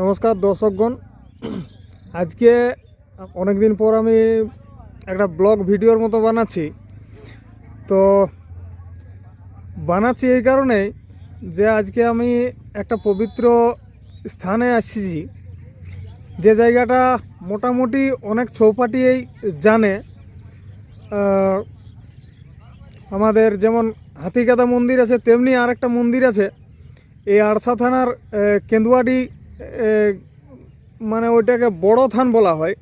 নমস্কার দর্শকগণ। আজকে অনেক দিন পর আমি একটা ব্লগ ভিডিওর মতো বানাচ্ছি। তো বানাচ্ছি এই কারণেই যে আজকে আমি একটা পবিত্র স্থানে আসছি। যে জায়গাটা মোটামুটি অনেক চৌপাটিই জানে। আমাদের যেমন হাতিকাদা মন্দির আছে তেমনি আর একটা মন্দির আছে। এই আরসা থানার আহ, মানে ওইটাকে বড় থান বলা হয়।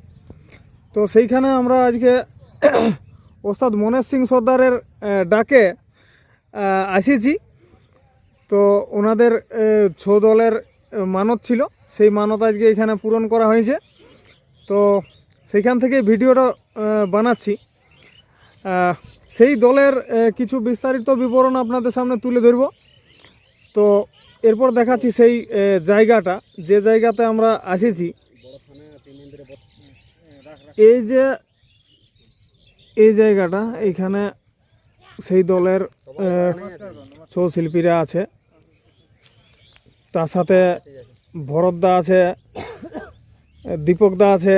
তো সেইখানে আমরা আজকে ওস্তাদ মনেশ সিং সর্দারের ডাকে আসিছি। তো ওনাদের ছৌ দলের মানত ছিল। সেই মানত আজকে এখানে পূরণ করা হয়েছে। তো সেইখান থেকে ভিডিওটা বানাচ্ছি। সেই দলের কিছু বিস্তারিত বিবরণ আপনাদের সামনে তুলে ধরব। তো এরপর দেখাচ্ছি সেই জায়গাটা। যে জায়গাতে আমরা আসেছি এই যে এই জায়গাটা এইখানে সেই দলের আহ, ছৌ শিল্পীরা আছে। তার সাথে ভরতদা আছে দীপকদা আছে।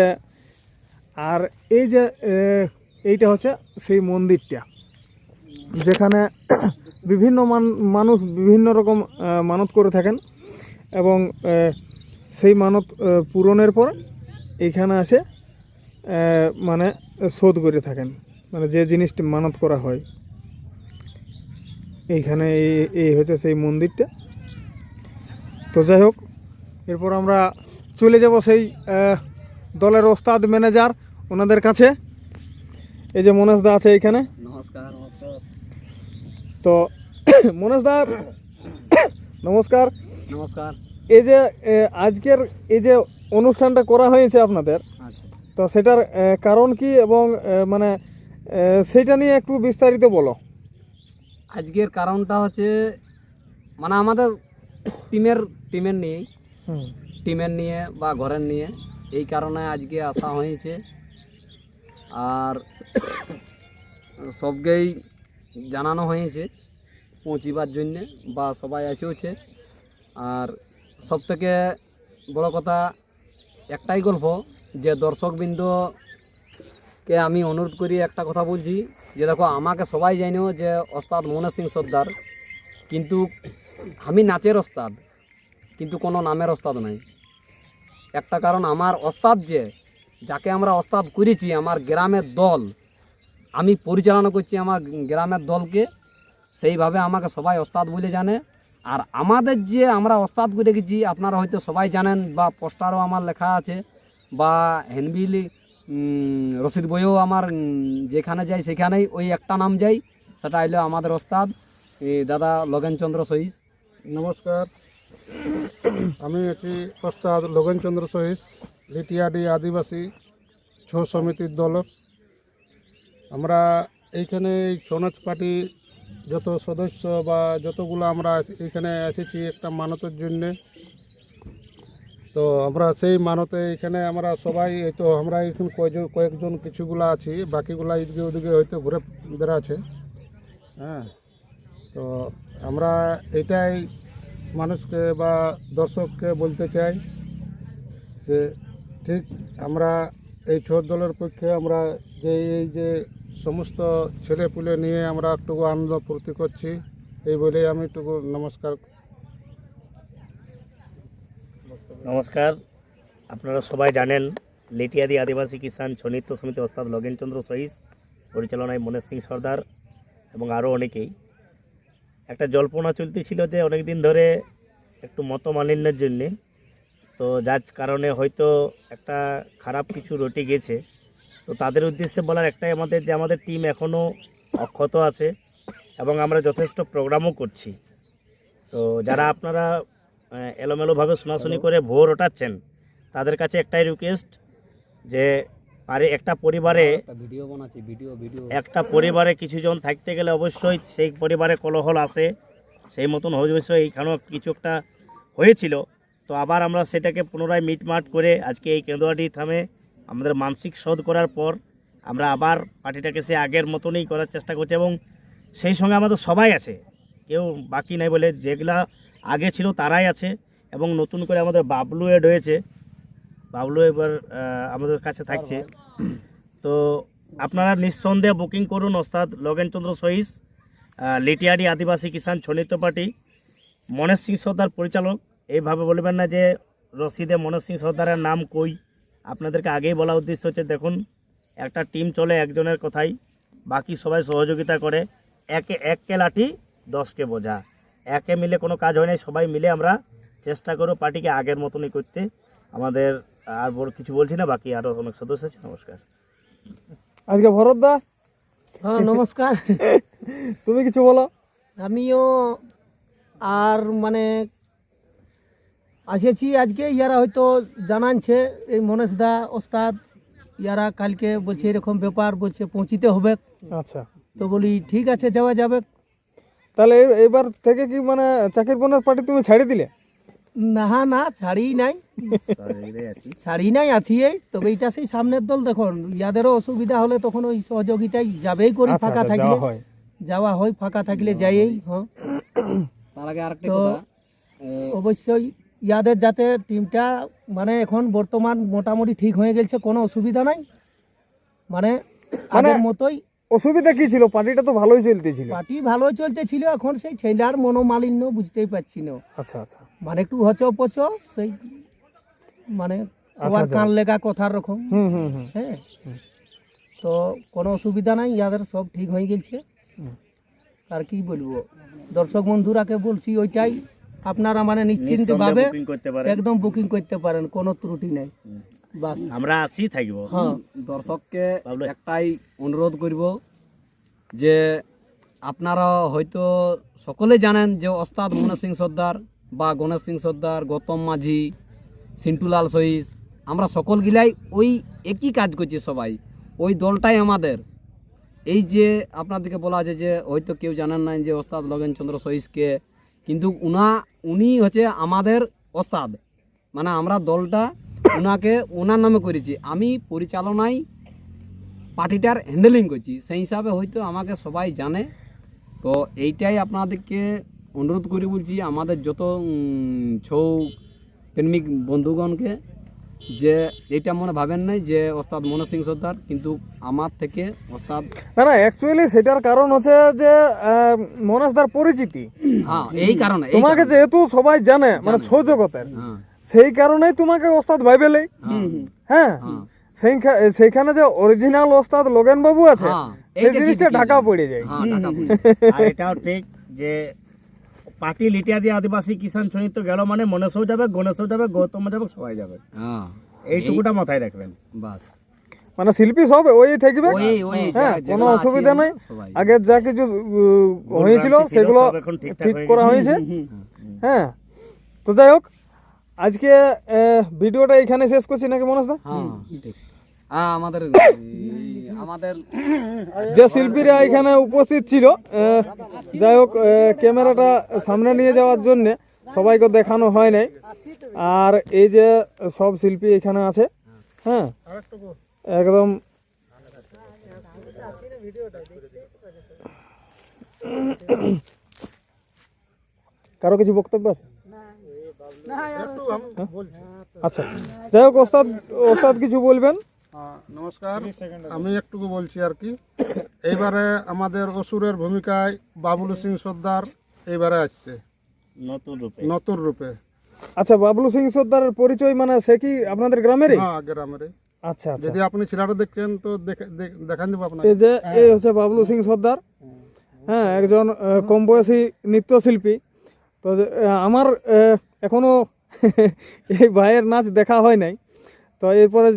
আর এই যে এইটা হচ্ছে সেই মন্দিরটা। যেখানে বিভিন্ন মান, মানুষ বিভিন্ন রকম মানত করে থাকেন এবং সেই মানত পূরণের পর এইখানে আসে মানে শোধ করে থাকেন। মানে যে জিনিসটি মানত করা হয়। এইখানে এই হচ্ছে সেই মন্দিরটা। তো যাই হোক, এরপর আমরা চলে যাব সেই দলের ওস্তাদ, ম্যানেজার ওনাদের কাছে। এই যে মনেশ দা আছে এইখানে নমস্কার। তো মনেশ দা নমস্কার। নমস্কার। এই যে আজকের এই যে অনুষ্ঠানটা করা হয়েছে আপনাদের আচ্ছা। তো সেটার কারণ কি এবং মানে এ, সেইটা নিয়ে একটু বিস্তারিত বলো। আজকের কারণটা হচ্ছে মানে আমাদের টিমের টিমের নিয়েই হুম। টিমের নিয়ে বা ঘরের নিয়ে এই কারণে আজকে আসা হয়েছে। আর সবকেই জানানো হয়েছে পৌঁছিবার জন্যে বা সবাই আসেওছে আর সব থেকে বড় কথা, একটাই গল্প যে দর্শকবৃন্দকে আমি অনুরোধ করি একটা কথা বলছি, যে দেখো, আমাকে সবাই জানিও যে ওস্তাদ মনে সিং সর্দার, কিন্তু আমি নাচের ওস্তাদ, কিন্তু কোনো নামের ওস্তাদ নাই। একটা কারণ, আমার ওস্তাদ যে, যাকে আমরা ওস্তাদ করেছি, আমার গ্রামের দল আমি পরিচালনা করছি আমার গ্রামের দলকে, সেইভাবে আমাকে সবাই ওস্তাদ বলে জানে। আর আমাদের যে আমরা ওস্তাদ করে গেছি আপনারা হয়তো সবাই জানেন বা পোস্টারও আমার লেখা আছে, বা হ্যান্ডবিল রসিদ বইও আমার যেখানে যাই সেখানেই ওই একটা নাম যাই, সেটা হইল আমাদের ওস্তাদ দাদা লগেনচন্দ্র সহিস। নমস্কার। আমি আছি ওস্তাদ লগনচন্দ্র সহিস, লিটিয়াডি আদিবাসী ছৌ সমিতির দলের আমরা এইখানে এই ছৌ নাচ পার্টি যত সদস্য বা যতগুলো আমরা এইখানে এসেছি একটা মানতের জন্যে। তো আমরা সেই মানতে এখানে আমরা সবাই তো আমরা এখানে কয়েকজন কয়েকজন কিছুগুলো আছি, বাকিগুলো এদিকে ওদিকে হয়তো ঘুরে বেড়াচ্ছে। হ্যাঁ তো আমরা এটাই মানুষকে বা দর্শককে বলতে চাই যে ঠিক আমরা এই ছোট দলের পক্ষে আমরা যে এই যে সমস্ত ছেলে পুলে নিয়ে আমরা একটুকু আনন্দ ফুর্তি করছি। এই বলেই আমি একটু নমস্কার। নমস্কার। আপনারা সবাই জানেন, লেটিয়াদি আদিবাসী কিষাণ ছনিত্য সমিতি ওস্তাদ লগেনচন্দ্র সহিস, পরিচালনায় মনেশ সিং সর্দার এবং আরও অনেকেই। একটা জল্পনা চলতেছিল যে অনেক দিন ধরে একটু মত মতমালিন্যের জন্যে। তো যার কারণে হয়তো একটা খারাপ কিছু রটে গেছে। তো তাদের উদ্দেশ্যে বলার একটাই আমাদের যে আমাদের টিম এখনও অক্ষত আছে এবং আমরা যথেষ্ট প্রোগ্রামও করছি। তো যারা আপনারা এলোমেলোভাবে শোনাশুনি করে ভোর ওঠাচ্ছেন তাদের কাছে একটাই রিকোয়েস্ট যে আরে একটা পরিবারে একটা ভিডিও বানাচ্ছি ভিডিও ভিডিও একটা পরিবারে কিছুজন থাকতে গেলে অবশ্যই সেই পরিবারে কলহল আসে সেই মতন অবশ্যই এইখানেও কিছু একটা হয়েছিল। তো আবার আমরা সেটাকে পুনরায় মিটমাট করে আজকে এই কেন্দুয়াটি থামে আমাদের মানসিক শোধ করার পর আমরা আবার পার্টিটাকে সে আগের মতনই করার চেষ্টা করছি এবং সেই সঙ্গে আমাদের সবাই আছে। কেউ বাকি নাই বলে যেগুলা আগে ছিল তারাই আছে এবং নতুন করে আমাদের বাবলু এড হয়েছে। বাবলু এবার আমাদের কাছে থাকছে। তো আপনারা নিঃসন্দেহে বুকিং করুন ওস্তাদ লগেনচন্দ্র সহিস লিটিয়াডি আদিবাসী কিষাণ ছনিত্য পার্টি। মনেশ সিং সর্দার পরিচালক, এইভাবে বলবেন না যে রশিদে মনোজ সিং সর্দারের নাম কই? আপনাদেরকে আগেই বলা উদ্দেশ্য হচ্ছে দেখুন একটা টিম চলে একজনের কথাই বাকি সবাই সহযোগিতা করে একে এককে লাঠি দশকে বোঝা। একে মিলে কোনো কাজ হয় না সবাই মিলে আমরা চেষ্টা করব পার্টিকে আগের মতনই করতে। আমাদের আর বড় কিছু বলছি না বাকি আরও অনেক সদস্য আছে নমস্কার। আজকে ভরত দা হ্যাঁ নমস্কার। তুমি কিছু বলো। আমিও আর মানে এসেছি আজকে ইয়ারা হয়তো জানানছে এই মনেশ দা ওস্তাদ ইয়ারা কালকে বলছে এরকম ব্যাপার বলছে পৌঁছিতে হবে। আচ্ছা। তো বলি ঠিক আছে যাওয়া যাবে। তাহলে এবার থেকে কি মানে চাকরির বোনের পার্টি তুমি ছাড়ি দিলে? না না ছাড়ি নাই। আছি। ছাড়ি নাই আছি এই। তবে এটা সেই সামনের দল দেখুন ইয়াদেরও অসুবিধা হলে তখন ওই সহযোগিতায় যাবেই করি আচ্ছা, ফাঁকা আচ্ছা, থাকলে। যাওয়া হয়। ফাঁকা থাকলে যাইই হ্যাঁ। তার আগে আরেকটা তো কথা অবশ্যই ইয়াদের যাতে টিমটা মানে এখন বর্তমান মোটামুটি ঠিক হয়ে গেছে কোনো অসুবিধা নাই। মানে আগের মতোই অসুবিধা কি ছিল? পার্টিটা তো ভালোই চলতেছিল পার্টি ভালো চলতেছিল এখন সেই ছেলের মনোমালিন্য বুঝতেই পারছি না। আচ্ছা আচ্ছা। মানে একটু হচ পচ সেই মানে তোমার আচ্ছা। কান লেগা কথার রকম হুম হুম হুম। হ্যাঁ। তো কোনো অসুবিধা নাই ইয়াদের সব ঠিক হয়ে গেছে। আর কি বলব? দর্শক বন্ধুরাকে বলছি ওইটাই আপনারা মানে নিশ্চিন্ত ভাবে বুকিং করতে পারে একদম বুকিং করতে পারেন কোনো ত্রুটি নেই। বাস। আমরা আছি থাকব। হ্যাঁ। দর্শককে একটাই অনুরোধ করব যে আপনারা হয়তো সকলে জানেন যে ওস্তাদ মনোজ সিং সর্দার বা গণেশ সিং সর্দার গৌতম মাঝি সিন্টুলাল সহিস আমরা সকল গিলাই ওই একই কাজ করছি সবাই। ওই দলটাই আমাদের। এই যে আপনাদেরকে বলা আছে যে হয়তো কেউ জানেন না যে ওস্তাদ লগেন চন্দ্র সহিসকে কিন্তু উনা, উনি হচ্ছে আমাদের ওস্তাদ। মানে আমরা দলটা ওনাকে ওনার নামে করেছি। আমি পরিচালনায় পার্টিটার হ্যান্ডেলিং করছি। সেই হিসাবে হয়তো আমাকে সবাই জানে। তো এইটাই আপনাদেরকে অনুরোধ করে বলছি, আমাদের যত ছৌ প্রেমিক বন্ধুগণকে যে এইটা মনে ভাবেন নাই যে ওস্তাদ মনোজ সিং সর্দার কিন্তু আমার থেকে ওস্তাদ না না অ্যাকচুয়ালি সেটার কারণ হচ্ছে যে আহ, মনাসদার পরিচিতি হ্যাঁ এই কারণে তোমাকে। যেহেতু সবাই জানে মানে। ছৌ জগতের হ্যাঁ সেই কারণেই তোমাকে ওস্তাদ ভাইবেলে হ্যাঁ হ্যাঁ হ্যাঁ সেইখানে যে অরিজিনাল ওস্তাদ লোগেন বাবু আছে সেই জিনিসটা ঢাকা। পড়ে যায় হ্যাঁ টাকা পড়ে। আর এটাও ঠিক যে পার্টি লিটিয়া দিয়ে আদিবাসী কিষাণ ছনিত গেল মানে মনেশও যাবে গণেশও যাবে গৌতম যাবে সবাই যাবে। হ্যাঁ। এইটুকুটা মাথায় রাখবেন। বাস। মানে শিল্পী সব ওই থাকবে? ওই ওই হ্যাঁ কোনো অসুবিধা নাই। আগে যা কিছু হয়েছিল সেগুলো ঠিক করা হয়েছে। হ্যাঁ। তো যাই হোক আজকে ভিডিওটা এখানে শেষ করছি নাকি মনসদা হ্যাঁ ঠিক। হ্যাঁ আমাদের আমাদের যে শিল্পীরা এখানে উপস্থিত ছিল যাই হোক ক্যামেরাটা সামনে নিয়ে যাওয়ার জন্য সবাইকে দেখানো হয় নাই। আর এই যে সব শিল্পী এখানে আছে হ্যাঁ? একদম কারও কিছু বক্তব্য আছে? আচ্ছা যাই হোক ওস্তাদ ওস্তাদ কিছু বলবেন? নমস্কার। আমি একটুকু বলছি আর কি। এইবারে আমাদের অসুরের ভূমিকায় বাবুল সিং সর্দার এইবারে আসছে। নতুন রূপে। নতুন রূপে। আচ্ছা বাবলু সিং সর্দারের পরিচয় মানে সে কি আপনাদের গ্রামেরই? হ্যাঁ গ্রামের আচ্ছা আচ্ছা। যদি আপনি ছেলেটা দেখছেন তো দেখে- দেখ- দেখান দেবো আপনাকে। এই যে এই হচ্ছে বাবলু সিং সর্দার। হ্যাঁ একজন কম বয়সী নৃত্যশিল্পী। তো আমার এখনও এই ভাইয়ের নাচ দেখা হয় নাই। তো এরপরে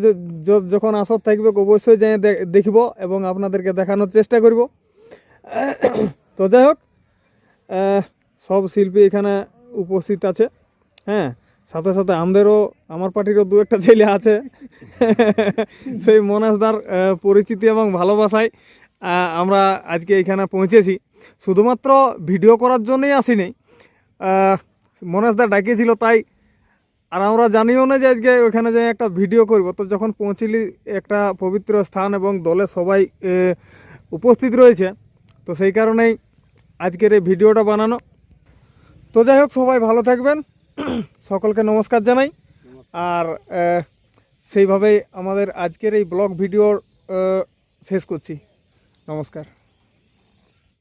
যখন আসর থাকবে অবশ্যই যাই দেখব এবং আপনাদেরকে দেখানোর চেষ্টা করব। তো যাই হোক সব শিল্পী এখানে উপস্থিত আছে। হ্যাঁ সাথে সাথে আমাদেরও আমার পার্টিরও দু একটা ছেলে আছে। সেই মনাসদার পরিচিতি এবং ভালোবাসায় আমরা আজকে এখানে পৌঁছেছি। শুধুমাত্র ভিডিও করার জন্যই আসিনি। আহ, মনাসদা ডাকিয়েছিল তাই আর আমরা জানিও না যে আজকে ওখানে যে একটা ভিডিও করব তো যখন পৌঁছিলি একটা পবিত্র স্থান এবং দলে সবাই উপস্থিত রয়েছে তো সেই কারণেই আজকের এই ভিডিওটা বানানো। তো যাই হোক সবাই ভালো থাকবেন সকলকে নমস্কার জানাই। আর সেইভাবেই আমাদের আজকের এই ব্লগ ভিডিওর আহ, শেষ করছি। নমস্কার।